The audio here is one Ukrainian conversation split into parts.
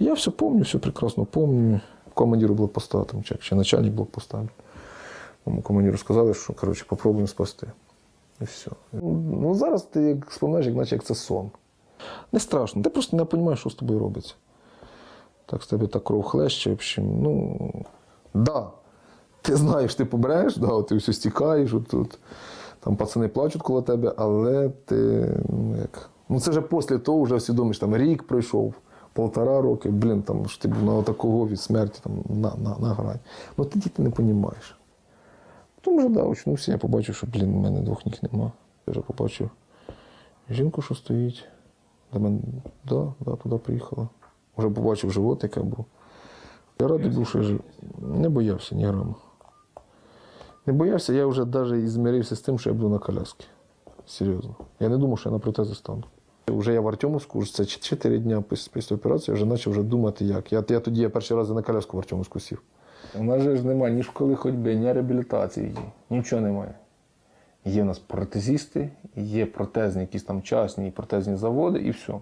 Я все помню, все прекрасно помню. Командиру блокпоста, там, чи, начальник блокпоста. Моєму командиру сказали, що коротше, попробуємо спасти. І все. Ну зараз ти як споминаєш, як наче як це сон. Не страшно, ти просто не розумієш, що з тобою робиться. Так з тебе так кров хлеще, в общем, ну. Да. Ти знаєш, ти побереш, да, ти все стікаєш, от, от, там пацани плачуть коло тебе, але ти, ну як. Ну це вже після того вже усвідомиш, там рік пройшов, полтора роки, блін, там ж ти на такого від смерті там, на, на, на грань. Ну тоді ти не розумієш. Потім вже да, очнувся, я побачив, що, блін, у мене двох ніг нема. Я вже побачив жінку, що стоїть. До мене, да, да, туди приїхала. Вже побачив живот, яке був. Я радий був, що жив. Не боявся ні грама. Не боявся, я вже навіть і змирився з тим, що я буду на коляскі. Серйозно. Я не думав, що я на протези стану. Вже я в Артемовську, це 4 дні після, після операції, я вже почав вже думати, як. Я, я тоді я перший раз на коляску в Артемовську сів. У нас же ж немає ні школи ходьби, ні реабілітації, нічого немає. Є в нас протезісти, є протезні якісь там частні протезні заводи і все.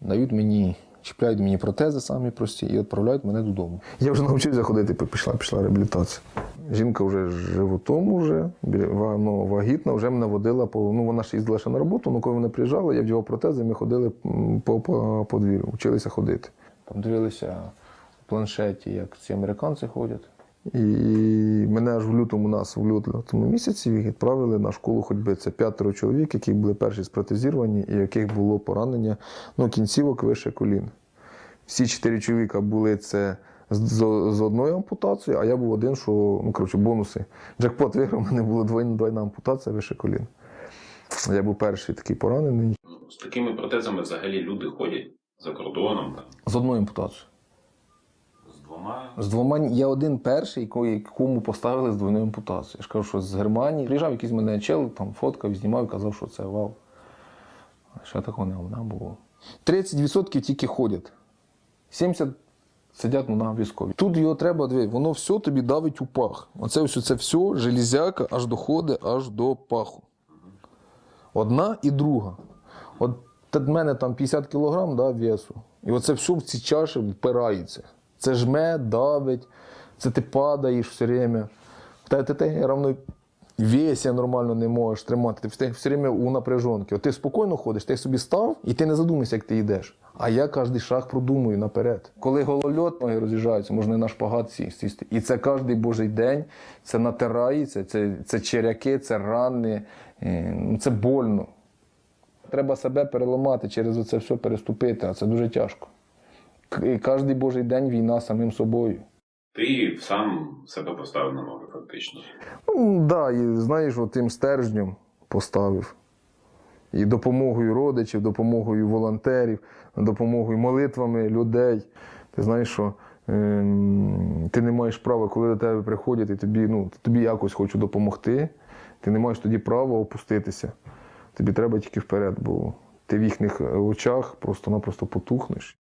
Дають мені, чіпляють мені протези самі прості і відправляють мене додому. Я вже навчився ходити, пішла, пішла реабілітація. Жінка вже животом, ва- ну, вагітна, вже мене водила по. Ну, вона ж їздила ще на роботу, але коли вона приїжджала, я вдягав протези, ми ходили по, по подвір'ю, вчилися ходити. Там дивилися в планшеті, як ці американці ходять. І мене аж в лютому нас в лютому місяці відправили на школу ходьби. Це п'ятеро чоловік, які були перші спротезіровані, і яких було поранення ну, кінцівок вище колін. Всі чотири чоловіка були це з, з, з одною ампутацією, а я був один, що ну коротше, бонуси. Джекпот виграв, у мене була двойна, двойна ампутація вище колін. Я був перший такий поранений. З такими протезами взагалі люди ходять за кордоном, там, З одною ампутацією. з двома. З двома я один перший, якому поставили з двойною ампутацією. Я ж кажу, що з Германії. Приїжджав якийсь мене чел, там фоткав, знімав, казав, що це вау. Ще такого не було. 30% тільки ходять. 70 сидять ну, на військові. Тут його треба дивитися, воно все тобі давить у пах. Оце все, це все, железяка аж доходить аж до паху. Одна і друга. От в мене там 50 кг да, весу. І оце все в ці чаші впирається. Це жме, давить, це ти падаєш все время. Та ти равно вес я нормально не можеш тримати. Ти все, все время у напряжонки. От ти спокійно ходиш, ти собі став і ти не задумайся, як ти йдеш. А я кожен шаг продумую наперед. Коли голольот ноги роз'їжджаються, можна і на шпагат сісти. І це кожен божий день, це натирається, це, це черяки, це рани, е, ну, це больно. Треба себе переламати, через це все переступити, а це дуже тяжко. І кожен божий день війна самим собою. Ти сам себе поставив на ноги, фактично. Ну, да, і знаєш, тим стержнем поставив. І допомогою родичів, допомогою волонтерів, допомогою молитвами людей. Ти знаєш, що ем, ти не маєш права, коли до тебе приходять, і тобі, ну, тобі якось хочу допомогти, ти не маєш тоді права опуститися. Тобі треба тільки вперед, бо ти в їхніх очах просто-напросто потухнеш.